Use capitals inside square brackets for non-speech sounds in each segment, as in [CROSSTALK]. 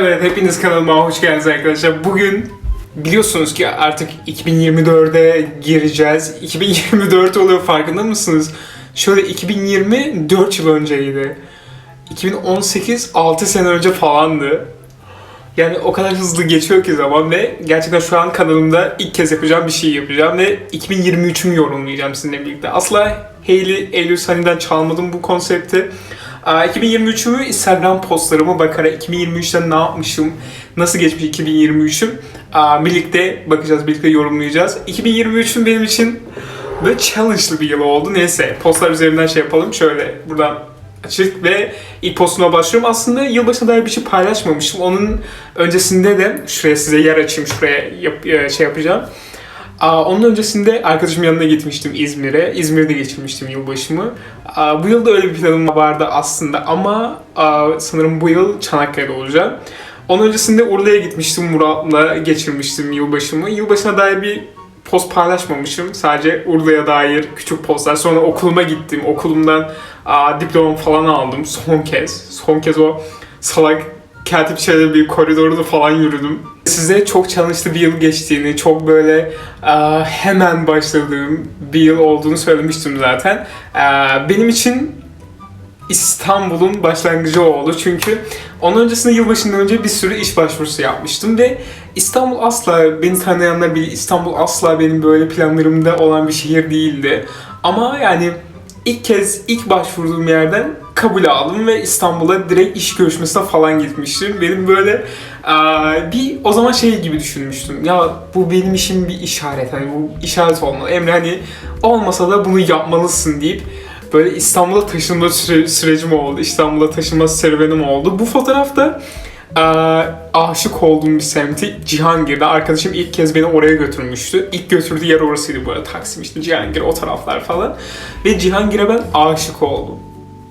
Evet, hepiniz kanalıma hoş geldiniz arkadaşlar. Bugün biliyorsunuz ki artık 2024'e gireceğiz. 2024 oluyor farkında mısınız? Şöyle 2020 4 yıl önceydi. 2018 6 sene önce falandı. Yani o kadar hızlı geçiyor ki zaman ve gerçekten şu an kanalımda ilk kez yapacağım bir şey yapacağım ve 2023'ümü yorumlayacağım sizinle birlikte. Asla Hailey Eylül Sunny'den çalmadım bu konsepti. Aa, 2023'ümü Instagram postlarıma bakarak 2023'te ne yapmışım, nasıl geçmiş 2023'üm aa, birlikte bakacağız, birlikte yorumlayacağız. 2023'üm benim için böyle challenge'lı bir yıl oldu. Neyse postlar üzerinden şey yapalım. Şöyle buradan açık ve ilk postuma başlıyorum. Aslında yılbaşına dair bir şey paylaşmamıştım. Onun öncesinde de şuraya size yer açayım, şuraya yap- e, şey yapacağım. Aa, onun öncesinde arkadaşımın yanına gitmiştim İzmir'e. İzmir'de geçirmiştim yılbaşımı. Aa, bu yıl da öyle bir planım vardı aslında ama aa, sanırım bu yıl Çanakkale'de olacağım. Onun öncesinde Urla'ya gitmiştim Murat'la geçirmiştim yılbaşımı. Yılbaşına dair bir post paylaşmamışım. Sadece Urla'ya dair küçük postlar. Sonra okuluma gittim. Okulumdan aa, diplomamı falan aldım son kez. Son kez o salak katip şeyde bir koridorda falan yürüdüm. Size çok challenge'lı bir yıl geçtiğini, çok böyle aa, hemen başladığım bir yıl olduğunu söylemiştim zaten. Aa, benim için İstanbul'un başlangıcı oldu. Çünkü onun öncesinde yılbaşından önce bir sürü iş başvurusu yapmıştım ve İstanbul asla, beni tanıyanlar bilir, İstanbul asla benim böyle planlarımda olan bir şehir değildi. Ama yani ilk kez ilk başvurduğum yerden kabul aldım ve İstanbul'a direkt iş görüşmesine falan gitmiştim. Benim böyle aa, bir o zaman şey gibi düşünmüştüm. Ya bu benim işim bir işaret. Hani bu işaret olmalı. Emre hani olmasa da bunu yapmalısın deyip böyle İstanbul'a taşınma süre- sürecim oldu. İstanbul'a taşınma serüvenim oldu. Bu fotoğrafta eee, aşık olduğum bir semti Cihangir'de. Arkadaşım ilk kez beni oraya götürmüştü. İlk götürdüğü yer orasıydı bu arada. Taksim işte Cihangir o taraflar falan. Ve Cihangir'e ben aşık oldum.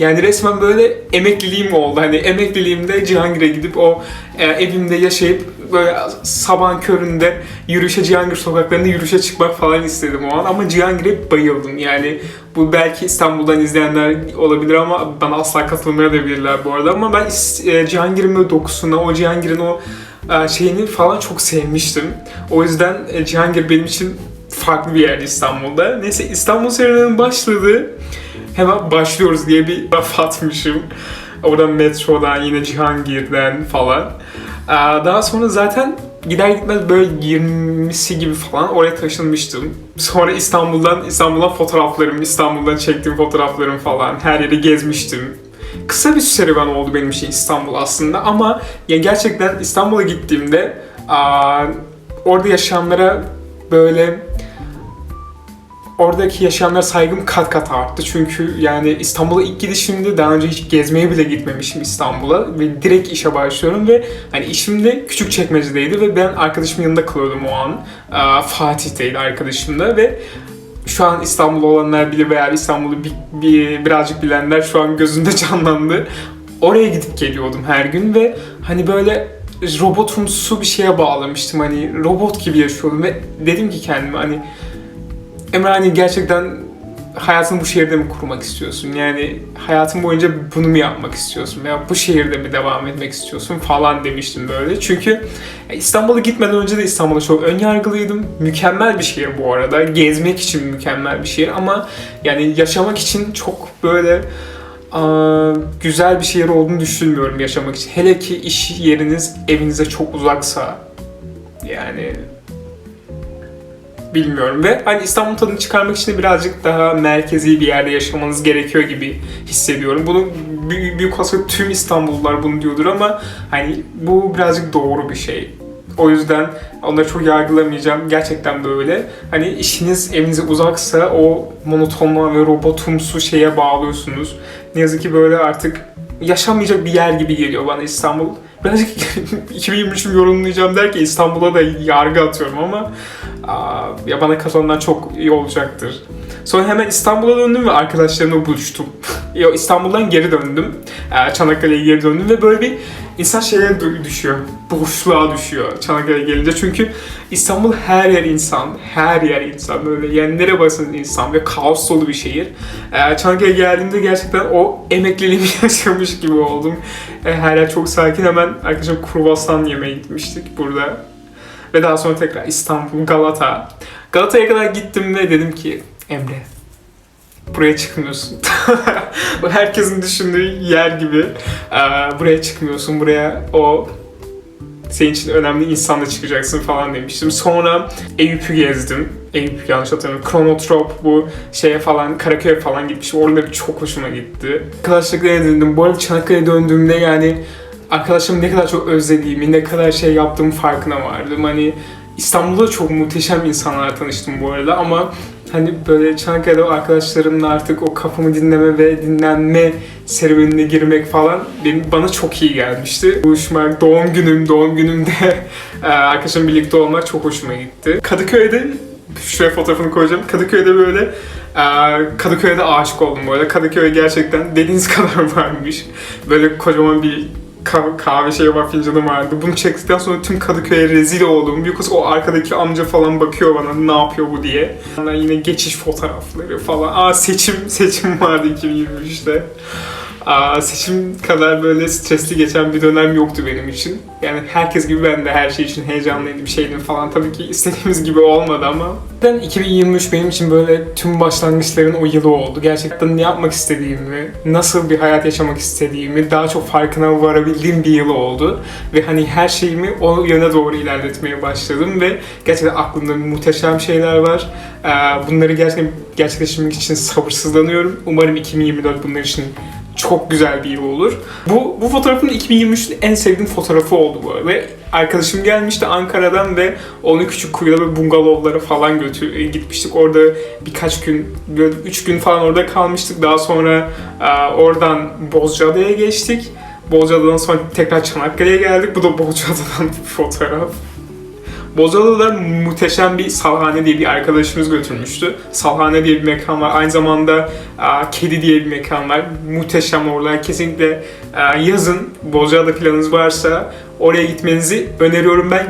Yani resmen böyle emekliliğim oldu. Hani emekliliğimde Cihangir'e gidip o e, evimde yaşayıp böyle sabahın köründe yürüyüşe Cihangir sokaklarında yürüyüşe çıkmak falan istedim o an. Ama Cihangir'e bayıldım. Yani bu belki İstanbul'dan izleyenler olabilir ama bana asla katılmayabilirler bu arada. Ama ben e, Cihangir'in dokusuna, o Cihangir'in o e, şeyini falan çok sevmiştim. O yüzden e, Cihangir benim için farklı bir yerdi İstanbul'da. Neyse İstanbul serüvenin başladı hemen başlıyoruz diye bir laf atmışım. Oradan metrodan yine Cihangir'den falan. Ee, Daha sonra zaten gider gitmez böyle 20'si gibi falan oraya taşınmıştım. Sonra İstanbul'dan İstanbul'dan fotoğraflarım, İstanbul'dan çektiğim fotoğraflarım falan her yeri gezmiştim. Kısa bir serüven oldu benim için İstanbul aslında ama ya gerçekten İstanbul'a gittiğimde orada yaşayanlara böyle oradaki yaşayanlara saygım kat kat arttı. Çünkü yani İstanbul'a ilk gidişimde daha önce hiç gezmeye bile gitmemişim İstanbul'a ve direkt işe başlıyorum ve hani işim de küçük çekmecedeydi ve ben arkadaşımın yanında kalıyordum o an. Fatih'teydi arkadaşım da ve şu an İstanbul'da olanlar bilir veya İstanbul'u bir, bir, birazcık bilenler şu an gözünde [LAUGHS] canlandı. Oraya gidip geliyordum her gün ve hani böyle robotumsu bir şeye bağlamıştım. Hani robot gibi yaşıyordum ve dedim ki kendime hani Emre hani gerçekten hayatını bu şehirde mi kurmak istiyorsun? Yani hayatın boyunca bunu mu yapmak istiyorsun? Veya bu şehirde mi devam etmek istiyorsun falan demiştim böyle. Çünkü İstanbul'a gitmeden önce de İstanbul'a çok ön yargılıydım. Mükemmel bir şehir bu arada. Gezmek için mükemmel bir şehir ama yani yaşamak için çok böyle güzel bir şehir olduğunu düşünmüyorum yaşamak için. Hele ki iş yeriniz evinize çok uzaksa yani bilmiyorum ve hani İstanbul tadını çıkarmak için birazcık daha merkezi bir yerde yaşamanız gerekiyor gibi hissediyorum. Bunu büyük, büyük olasılıkla tüm İstanbullular bunu diyordur ama hani bu birazcık doğru bir şey. O yüzden onları çok yargılamayacağım. Gerçekten böyle. Hani işiniz evinize uzaksa o monotonluğa ve robotumsu şeye bağlıyorsunuz. Ne yazık ki böyle artık yaşamayacak bir yer gibi geliyor bana İstanbul. [LAUGHS] Birazcık 2023'ümü yorumlayacağım derken İstanbul'a da yargı atıyorum ama ya bana katılanlar çok iyi olacaktır. Sonra hemen İstanbul'a döndüm ve arkadaşlarımla buluştum. [LAUGHS] İstanbul'dan geri döndüm. Ee, Çanakkale'ye geri döndüm ve böyle bir insan şeye düşüyor. Boşluğa düşüyor Çanakkale'ye gelince. Çünkü İstanbul her yer insan. Her yer insan. Böyle yerlere basın insan ve kaos dolu bir şehir. Ee, Çanakkale'ye geldiğimde gerçekten o emekliliğimi [LAUGHS] yaşamış gibi oldum. Ee, her yer çok sakin. Hemen arkadaşım kruvasan yemeye gitmiştik burada. Ve daha sonra tekrar İstanbul, Galata. Galata'ya kadar gittim ve dedim ki Emre buraya çıkmıyorsun. [LAUGHS] Herkesin düşündüğü yer gibi. Ee, buraya çıkmıyorsun. Buraya o senin için önemli insanla çıkacaksın falan demiştim. Sonra Eyüp'ü gezdim. Eyüp yanlış hatırlamıyorum. Kronotrop bu şeye falan Karaköy'e falan gitmiştim. Oraları çok hoşuma gitti. Arkadaşlıkla edindim. Bu arada Çanakkale'ye döndüğümde yani arkadaşlarımı ne kadar çok özlediğimi, ne kadar şey yaptığımı farkına vardım. Hani İstanbul'da çok muhteşem insanlarla tanıştım bu arada ama hani böyle Çanakkale'de o arkadaşlarımla artık o kafamı dinleme ve dinlenme serüvenine girmek falan benim bana çok iyi gelmişti. Buluşmak, doğum günüm, doğum günümde [LAUGHS] e, arkadaşımla birlikte olmak çok hoşuma gitti. Kadıköy'de şuraya fotoğrafını koyacağım. Kadıköy'de böyle e, Kadıköy'de aşık oldum bu arada. Kadıköy gerçekten dediğiniz [LAUGHS] kadar varmış. Böyle kocaman bir ka- kahve şeyi var fincanım vardı. Bunu çektikten sonra tüm Kadıköy'e rezil oldum. Because o arkadaki amca falan bakıyor bana ne yapıyor bu diye. Ondan yine geçiş fotoğrafları falan. Aa seçim seçim vardı 2023'te. Aa, seçim kadar böyle stresli geçen bir dönem yoktu benim için. Yani herkes gibi ben de her şey için heyecanlıydım, şeydim falan. Tabii ki istediğimiz gibi olmadı ama. Ben 2023 benim için böyle tüm başlangıçların o yılı oldu. Gerçekten ne yapmak istediğimi, nasıl bir hayat yaşamak istediğimi daha çok farkına varabildiğim bir yıl oldu. Ve hani her şeyimi o yöne doğru ilerletmeye başladım ve gerçekten aklımda muhteşem şeyler var. Bunları gerçekten gerçekleştirmek için sabırsızlanıyorum. Umarım 2024 bunlar için çok güzel bir yıl olur. Bu, bu fotoğrafın 2023'ün en sevdiğim fotoğrafı oldu bu arada. Arkadaşım gelmişti Ankara'dan ve onu küçük kuyuda ve bungalovlara falan götür e, gitmiştik. Orada birkaç gün, böyle 3 gün falan orada kalmıştık. Daha sonra e, oradan Bozcaada'ya geçtik. Bozcaada'dan sonra tekrar Çanakkale'ye geldik. Bu da Bozcaada'dan bir fotoğraf. Bozcaada'da muhteşem bir Salhane diye bir arkadaşımız götürmüştü. Salhane diye bir mekan var. Aynı zamanda aa, Kedi diye bir mekan var. Muhteşem oralar. Kesinlikle aa, yazın Bozcaada planınız varsa oraya gitmenizi öneriyorum. Ben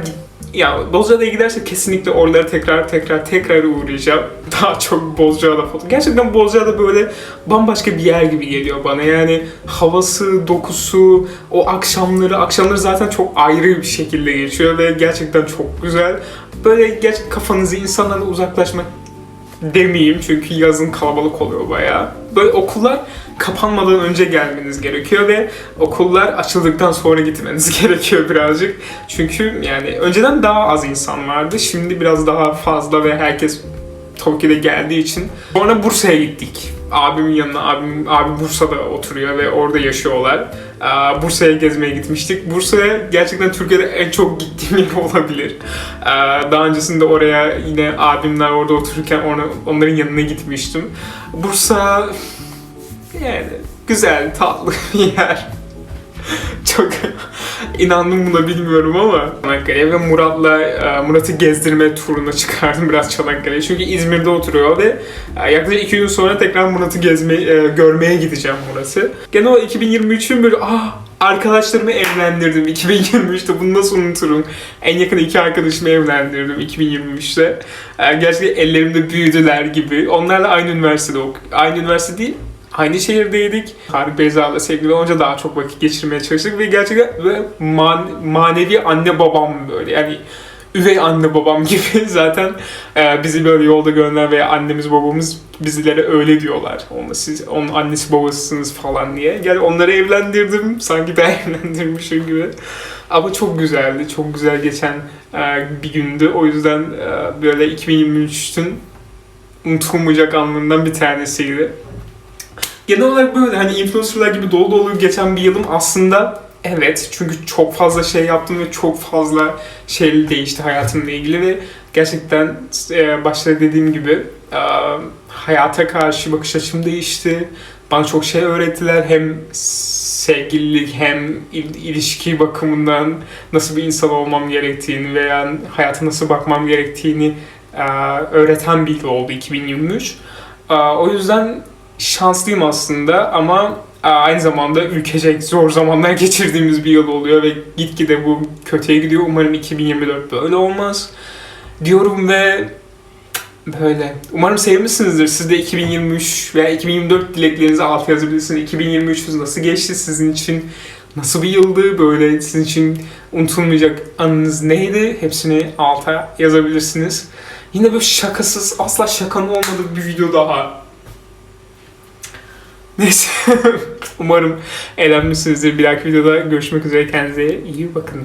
ya Bozcaada'ya gidersek kesinlikle oralara tekrar tekrar tekrar uğrayacağım. [LAUGHS] Daha çok Bozcaada foto. Gerçekten Bozcaada böyle bambaşka bir yer gibi geliyor bana. Yani havası, dokusu, o akşamları, akşamları zaten çok ayrı bir şekilde geçiyor ve gerçekten çok güzel. Böyle gerçek kafanızı insanlarla uzaklaşmak demeyeyim çünkü yazın kalabalık oluyor bayağı. Böyle okullar kapanmadan önce gelmeniz gerekiyor ve okullar açıldıktan sonra gitmeniz [LAUGHS] gerekiyor birazcık. Çünkü yani önceden daha az insan vardı. Şimdi biraz daha fazla ve herkes Tokyo'da geldiği için. Sonra Bursa'ya gittik. Abimin yanına, abim, abim Bursa'da oturuyor ve orada yaşıyorlar. Bursa'ya gezmeye gitmiştik. Bursa'ya gerçekten Türkiye'de en çok gittiğim [LAUGHS] yer olabilir. Daha öncesinde oraya yine abimler orada otururken onların yanına gitmiştim. Bursa yani güzel, tatlı [LAUGHS] bir yer. Çok inandım buna bilmiyorum ama Çanakkale'ye ve Murat'la e, Murat'ı gezdirme turuna çıkardım biraz Çanakkale'ye. Çünkü İzmir'de oturuyor ve e, yaklaşık iki gün sonra tekrar Murat'ı gezme, e, görmeye gideceğim Murat'ı. Gene o 2023'ün böyle ah arkadaşlarımı evlendirdim 2023'te bunu nasıl unuturum? En yakın iki arkadaşımı evlendirdim 2023'te. E, gerçekten ellerimde büyüdüler gibi. Onlarla aynı üniversitede ok aynı üniversite değil Aynı şehirdeydik. Tarık Beyza'la sevgili olunca daha çok vakit geçirmeye çalıştık ve gerçekten böyle man- manevi anne babam böyle yani üvey anne babam [LAUGHS] gibi zaten e, bizi böyle yolda gönderen veya annemiz babamız bizlere öyle diyorlar. Onu siz onun annesi babasısınız falan diye. Gel onları evlendirdim sanki ben [LAUGHS] evlendirmişim gibi. Ama çok güzeldi. Çok güzel geçen e, bir gündü. O yüzden e, böyle 2023'ün unutulmayacak anlarından bir tanesiydi. Genel olarak böyle hani influencerlar gibi dolu dolu geçen bir yılım aslında evet çünkü çok fazla şey yaptım ve çok fazla şey değişti hayatımla ilgili ve gerçekten e, başta dediğim gibi e, hayata karşı bakış açım değişti. Bana çok şey öğrettiler hem sevgililik hem il- ilişki bakımından nasıl bir insan olmam gerektiğini veya hayata nasıl bakmam gerektiğini e, öğreten bir yıl oldu 2023. Aa, o yüzden şanslıyım aslında ama aa, aynı zamanda ülkecek zor zamanlar [LAUGHS] geçirdiğimiz bir yıl oluyor ve gitgide bu kötüye gidiyor. Umarım 2024 böyle olmaz diyorum ve böyle. Umarım sevmişsinizdir. Siz de 2023 veya 2024 dileklerinizi alt yazabilirsiniz. 2023 nasıl geçti sizin için? Nasıl bir yıldı? Böyle sizin için unutulmayacak anınız neydi? Hepsini alta yazabilirsiniz. Yine böyle şakasız, asla şakanın olmadığı bir video daha. Neyse. [LAUGHS] Umarım eğlenmişsinizdir. Bir dahaki videoda görüşmek üzere. Kendinize iyi bakın.